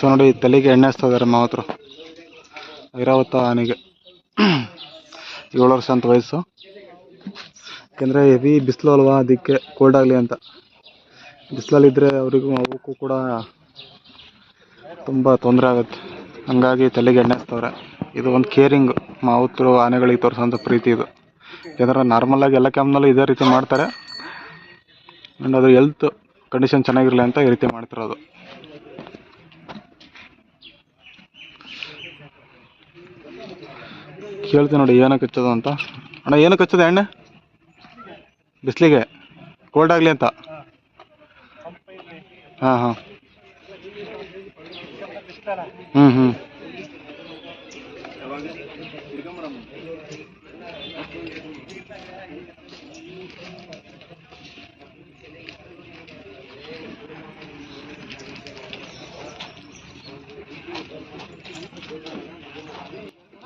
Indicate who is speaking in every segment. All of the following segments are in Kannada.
Speaker 1: ಸೊ ನೋಡಿ, ತಲೆಗೆ ಎಣ್ಣೆ ಹಚ್ತಾ ಇದಾರೆ ಮಾವತ್ರ. ಐರಾವತ ಆನೆಗೆ ಏಳು ವರ್ಷ ಅಂತ ವಯಸ್ಸು. ಯಾಕೆಂದರೆ ಹೆವಿ ಬಿಸಿಲು ಅಲ್ವಾ, ಅದಕ್ಕೆ ಕೋಲ್ಡ್ ಆಗಲಿ ಅಂತ. ಬಿಸಿಲಲ್ಲಿದ್ದರೆ ಅವರಿಗೂ ಅವಕ್ಕೂ ಕೂಡ ತುಂಬ ತೊಂದರೆ ಆಗುತ್ತೆ. ಹಂಗಾಗಿ ತಲೆಗೆ ಎಣ್ಣೆ ಹಚ್ತವ್ರೆ ಇದು ಒಂದು ಕೇರಿಂಗ್ ಮಾವುತರು ಆನೆಗಳಿಗೆ ತೋರಿಸೋಂಥ ಪ್ರೀತಿ ಇದು. ಯಾಕಂದ್ರೆ ನಾರ್ಮಲಾಗಿ ಎಲ್ಲ ಕ್ಯಾಂಪ್ನಲ್ಲೂ ಇದೇ ರೀತಿ ಮಾಡ್ತಾರೆ. ಆ್ಯಂಡ್ ಅದು ಹೆಲ್ತ್ ಕಂಡೀಷನ್ ಚೆನ್ನಾಗಿರಲಿ ಅಂತ ಈ ರೀತಿ ಮಾಡ್ತಿರೋದು. ಕೇಳ್ತೀನಿ ನೋಡಿ ಏನಕ್ಕೆ ಹಚ್ಚೋದು ಅಂತ. ಅಣ್ಣ ಏನಕ್ಕೆ ಹಚ್ಚೋದು ಎಣ್ಣೆ? ಬಿಸಿಲಿಗೆ? ಕೋಲ್ಡ್ ಆಗಲಿ ಅಂತ? ಹಾಂ ಹಾಂ. ಹ್ಞೂ ಹ್ಞೂ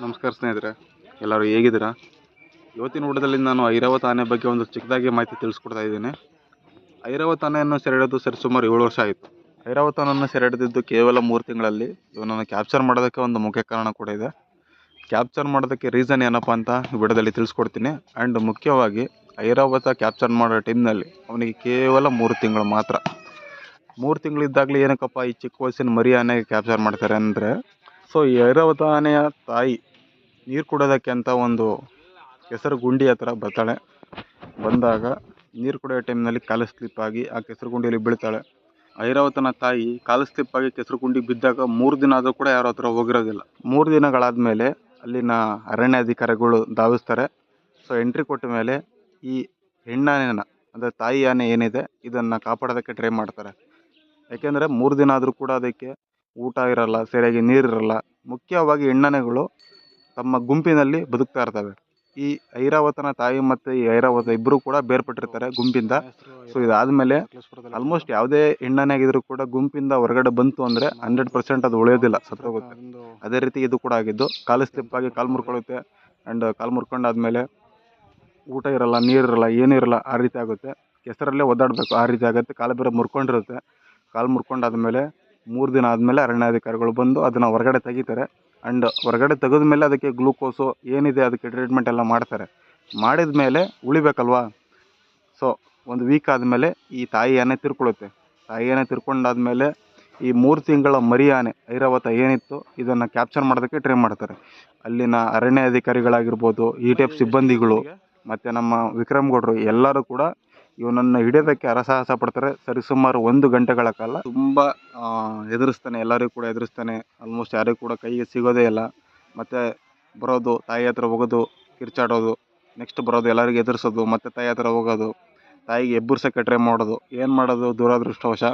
Speaker 1: ನಮಸ್ಕಾರ ಸ್ನೇಹಿತರೆ, ಎಲ್ಲರೂ ಹೇಗಿದ್ದೀರಾ? ಇವತ್ತಿನ ಊಟದಲ್ಲಿ ನಾನು ಐರಾವತ್ ಆನೆ ಬಗ್ಗೆ ಒಂದು ಚಿಕ್ಕದಾಗಿ ಮಾಹಿತಿ ತಿಳಿಸ್ಕೊಡ್ತಾ ಇದ್ದೀನಿ. ಐರಾವತ್ ಆನೆಯನ್ನು ಸರಿ ಸುಮಾರು ಏಳು ವರ್ಷ ಆಯಿತು. ಐರಾವತಾನನ್ನು ಸೆರೆ ಹಿಡಿದಿದ್ದು ಕೇವಲ ಮೂರು ತಿಂಗಳಲ್ಲಿ. ಇವನನ್ನು ಕ್ಯಾಪ್ಚರ್ ಮಾಡೋದಕ್ಕೆ ಒಂದು ಮುಖ್ಯ ಕಾರಣ ಕೂಡ ಇದೆ. ಕ್ಯಾಪ್ಚರ್ ಮಾಡೋದಕ್ಕೆ ರೀಸನ್ ಏನಪ್ಪ ಅಂತ ವಿಡದಲ್ಲಿ ತಿಳಿಸ್ಕೊಡ್ತೀನಿ. ಆ್ಯಂಡ್ ಮುಖ್ಯವಾಗಿ, ಐರಾವತ ಕ್ಯಾಪ್ಚರ್ ಮಾಡೋ ಟೈಮ್ನಲ್ಲಿ ಅವನಿಗೆ ಕೇವಲ ಮೂರು ತಿಂಗಳು ಮಾತ್ರ. ಮೂರು ತಿಂಗಳಿದ್ದಾಗಲೇ ಏನಕ್ಕಪ್ಪ ಈ ಚಿಕ್ಕ ವಯಸ್ಸಿನ ಮರಿ ಆನೆಗೆ ಕ್ಯಾಪ್ಚರ್ ಮಾಡ್ತಾರೆ ಅಂದರೆ ಸೊ ಈ ತಾಯಿ ನೀರು ಕುಡಿಯೋದಕ್ಕೆ ಅಂತ ಒಂದು ಕೆಸರು ಗುಂಡಿ ಹತ್ರ ಬರ್ತಾಳೆ. ಬಂದಾಗ ನೀರು ಕುಡಿಯೋ ಟೈಮ್ನಲ್ಲಿ ಕಾಲು ಸ್ಲಿಪ್ ಆಗಿ ಆ ಕೆಸರು ಗುಂಡಿಯಲ್ಲಿ ಬೀಳ್ತಾಳೆ. ಐರಾವತನ ತಾಯಿ ಕಾಲು ಸ್ಲಿಪ್ ಆಗಿ ಕೆಸರು ಗುಂಡಿಗೆ ಬಿದ್ದಾಗ ಮೂರು ದಿನ ಆದರೂ ಕೂಡ ಯಾರ ಹತ್ರ ಹೋಗಿರೋದಿಲ್ಲ. ಮೂರು ದಿನಗಳಾದಮೇಲೆ ಅಲ್ಲಿನ ಅರಣ್ಯಾಧಿಕಾರಿಗಳು ಧಾವಿಸ್ತಾರೆ. ಸೊ ಎಂಟ್ರಿ ಕೊಟ್ಟ ಮೇಲೆ ಈ ಹೆಣ್ಣಾನೆನ ಅಂದರೆ ತಾಯಿ ಆನೆ ಏನಿದೆ, ಇದನ್ನು ಕಾಪಾಡೋದಕ್ಕೆ ಟ್ರೈ ಮಾಡ್ತಾರೆ. ಯಾಕೆಂದರೆ ಮೂರು ದಿನ ಆದರೂ ಕೂಡ ಅದಕ್ಕೆ ಊಟ ಇರಲ್ಲ ಸರಿಯಾಗಿ ನೀರಿರಲ್ಲ ಮುಖ್ಯವಾಗಿ ಹೆಣ್ಣನೆಗಳು ತಮ್ಮ ಗುಂಪಿನಲ್ಲಿ ಬದುಕ್ತಾ ಇರ್ತವೆ. ಈ ಐರಾವತನ ತಾಯಿ ಮತ್ತು ಈ ಐರಾವತ ಇಬ್ಬರು ಕೂಡ ಬೇರ್ಪಟ್ಟಿರ್ತಾರೆ ಗುಂಪಿಂದ. ಸೊ ಇದಾದಮೇಲೆ ಆಲ್ಮೋಸ್ಟ್ ಯಾವುದೇ ಹೆಣ್ಣನೇ ಆಗಿದ್ರು ಕೂಡ ಗುಂಪಿಂದ ಹೊರಗಡೆ ಬಂತು ಅಂದರೆ ಹಂಡ್ರೆಡ್ ಪರ್ಸೆಂಟ್ ಅದು ಉಳಿಯೋದಿಲ್ಲ, ಸತ್ತೋಗುತ್ತೆ. ಅದೇ ರೀತಿ ಇದು ಕೂಡ ಆಗಿದ್ದು, ಕಾಲು ಸ್ಲಿಪ್ಪಾಗಿ ಕಾಲು ಮುರ್ಕೊಳ್ಳುತ್ತೆ ಆ್ಯಂಡ್ ಕಾಲು ಮುರ್ಕೊಂಡಾದ್ಮೇಲೆ ಊಟ ಇರಲ್ಲ ನೀರಿರಲ್ಲ ಏನೂ ಇರಲ್ಲ, ಆ ರೀತಿ ಆಗುತ್ತೆ. ಕೆಸರಲ್ಲೇ ಒದ್ದಾಡಬೇಕು, ಆ ರೀತಿ ಆಗುತ್ತೆ. ಕಾಲು ಬೇರೆ ಮುರ್ಕೊಂಡಿರುತ್ತೆ. ಕಾಲು ಮುರ್ಕೊಂಡಾದ್ಮೇಲೆ ಮೂರು ದಿನ ಆದಮೇಲೆ ಅರಣ್ಯಾಧಿಕಾರಿಗಳು ಬಂದು ಅದನ್ನು ಹೊರಗಡೆ ತೆಗಿತಾರೆ. ಆ್ಯಂಡ್ ಹೊರಗಡೆ ತೆಗೆದ ಮೇಲೆ ಅದಕ್ಕೆ ಗ್ಲೂಕೋಸು ಏನಿದೆ ಅದಕ್ಕೆ ಟ್ರೀಟ್ಮೆಂಟ್ ಎಲ್ಲ ಮಾಡ್ತಾರೆ. ಮಾಡಿದ ಮೇಲೆ ಉಳಿಬೇಕಲ್ವಾ? ಸೊ ಒಂದು ವೀಕ್ ಆದಮೇಲೆ ಈ ತಾಯಿ ಆನೆ ತಿರ್ಕೊಳ್ಳುತ್ತೆ. ತಾಯಿ ಆನೆ ತಿರ್ಕೊಂಡಾದ್ಮೇಲೆ ಈ ಮೂರು ತಿಂಗಳ ಮರಿ ಆನೆ ಐರಾವತ ಏನಿತ್ತು, ಇದನ್ನು ಕ್ಯಾಪ್ಚರ್ ಮಾಡೋದಕ್ಕೆ ಟ್ರೈ ಮಾಡ್ತಾರೆ. ಅಲ್ಲಿನ ಅರಣ್ಯಾಧಿಕಾರಿಗಳಾಗಿರ್ಬೋದು ಇ ಟಿ ಎಫ್ ಸಿಬ್ಬಂದಿಗಳು, ಮತ್ತು ನಮ್ಮ ವಿಕ್ರಮ್ ಗೌಡ್ರು ಎಲ್ಲರೂ ಕೂಡ ಇವನನ್ನು ಹಿಡಿಯೋದಕ್ಕೆ ಹರಸಾಹಸ ಪಡ್ತಾರೆ. ಸರಿಸುಮಾರು ಒಂದು ಗಂಟೆಗಳ ಕಾಲ ತುಂಬ ಎದುರಿಸ್ತಾನೆ. ಎಲ್ಲರಿಗೂ ಕೂಡ ಎದುರಿಸ್ತಾನೆ. ಆಲ್ಮೋಸ್ಟ್ ಯಾರಿಗೂ ಕೂಡ ಕೈಗೆ ಸಿಗೋದೇ ಇಲ್ಲ. ಮತ್ತು ಬರೋದು, ತಾಯಿ ಹತ್ರ ಹೋಗೋದು, ಕಿರ್ಚಾಡೋದು ನೆಕ್ಸ್ಟ್ ಬರೋದು, ಎಲ್ಲರಿಗೂ ಎದುರಿಸೋದು, ಮತ್ತು ತಾಯಿ ಹತ್ರ ಹೋಗೋದು, ತಾಯಿಗೆ ಎಬ್ಬರ್ಸೋಕ್ಕೆ ಟ್ರೈ ಮಾಡೋದು, ಏನು ಮಾಡೋದು? ದುರಾದೃಷ್ಟವಶ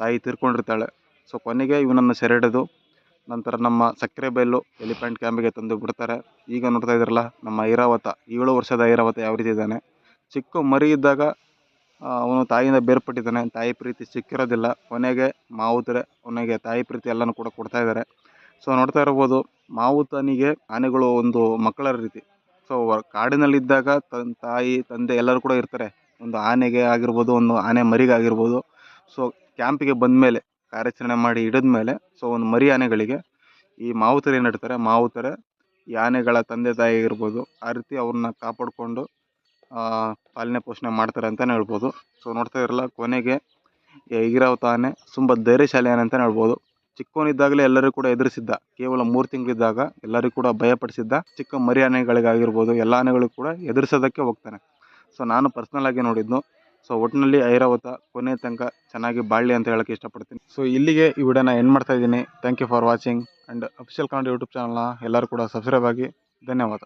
Speaker 1: ತಾಯಿ ತೀರ್ಕೊಂಡಿರ್ತಾಳೆ. ಸೊ ಕೊನೆಗೆ ಇವನನ್ನು ಸೆರೆ ಹಿಡಿದು ನಂತರ ನಮ್ಮ ಸಕ್ಕರೆ ಬೈಲು ಎಲಿಫೆಂಟ್ ಕ್ಯಾಂಪಿಗೆ ತಂದು ಬಿಡ್ತಾರೆ. ಈಗ ನೋಡ್ತಾ ಇದ್ರಲ್ಲ ನಮ್ಮ ಐರಾವತ, ಏಳು ವರ್ಷದ ಐರಾವತ ಯಾವ ರೀತಿ ಇದ್ದಾನೆ? ಚಿಕ್ಕ ಮರಿ ಇದ್ದಾಗ ಅವನು ತಾಯಿಯಿಂದ ಬೇರ್ಪಟ್ಟಿದ್ದಾನೆ ತಾಯಿ ಪ್ರೀತಿ ಸಿಕ್ಕಿರೋದಿಲ್ಲ. ಕೊನೆಗೆ ಮಾವುತರೆ ಅವನಿಗೆ ತಾಯಿ ಪ್ರೀತಿ ಎಲ್ಲನೂ ಕೂಡ ಕೊಡ್ತಾ ಇದ್ದಾರೆ. ಸೊ ನೋಡ್ತಾ ಇರ್ಬೋದು, ಮಾವುತನಿಗೆ ಆನೆಗಳು ಒಂದು ಮಕ್ಕಳ ರೀತಿ. ಸೊ ಕಾಡಿನಲ್ಲಿದ್ದಾಗ ತನ್ನ ತಾಯಿ, ತಂದೆ ಎಲ್ಲರೂ ಕೂಡ ಇರ್ತಾರೆ. ಒಂದು ಆನೆಗೆ ಆಗಿರ್ಬೋದು, ಒಂದು ಆನೆ ಮರಿಗೆ ಆಗಿರ್ಬೋದು. ಸೊ ಕ್ಯಾಂಪಿಗೆ ಬಂದ ಮೇಲೆ ಕಾರ್ಯಾಚರಣೆ ಮಾಡಿ ಹಿಡಿದ ಮೇಲೆ ಸೊ ಒಂದು ಮರಿ ಆನೆಗಳಿಗೆ ಈ ಮಾವುತರು ಏನು ಇಡ್ತಾರೆ ಮಾವುತರೆ, ಈ ಆನೆಗಳ ತಂದೆ ತಾಯಿ ಆಗಿರ್ಬೋದು, ಆ ರೀತಿ ಅವ್ರನ್ನ ಕಾಪಾಡಿಕೊಂಡು ಪಾಲನೆ ಪೋಷಣೆ ಮಾಡ್ತಾರೆ ಅಂತಲೇ ಹೇಳ್ಬೋದು. ಸೊ ನೋಡ್ತಾ ಇರಲ್ಲ, ಕೊನೆಗೆ ಐರಾವತ ಆನೆ ತುಂಬ ಧೈರ್ಯಶಾಲಿ ಅಂತಲೇ ಹೇಳ್ಬೋದು. ಚಿಕ್ಕವನಿದ್ದಾಗಲೇ ಎಲ್ಲರೂ ಕೂಡ ಎದುರಿಸಿದ್ದ, ಕೇವಲ ಮೂರು ತಿಂಗಳಿದ್ದಾಗ ಎಲ್ಲರೂ ಕೂಡ ಭಯಪಡಿಸಿದ್ದ, ಚಿಕ್ಕ ಮರಿ ಆನೆಗಳಿಗಾಗಿರ್ಬೋದು ಎಲ್ಲ ಆನೆಗಳು ಕೂಡ ಎದುರಿಸೋದಕ್ಕೆ ಹೋಗ್ತಾನೆ. ಸೊ ನಾನು ಪರ್ಸ್ನಲಾಗಿ ನೋಡಿದ್ನು. ಸೊ ಒಟ್ಟಿನಲ್ಲಿ ಐರಾವತ ಕೊನೆ ತನಕ ಚೆನ್ನಾಗಿ ಬಾಳಲಿ ಅಂತ ಹೇಳೋಕ್ಕೆ ಇಷ್ಟಪಡ್ತೀನಿ. ಸೊ ಇಲ್ಲಿಗೆ ಈ ವಿಡಿಯೋನ ಎಂಡ್ ಮಾಡ್ತಾ ಇದ್ದೀನಿ. Thank you for watching and official Kannada YouTube ಚಾನಲ್ನ ಎಲ್ಲರೂ ಕೂಡ ಸಬ್ಸ್ಕ್ರೈಬ್ ಆಗಿ. ಧನ್ಯವಾದ.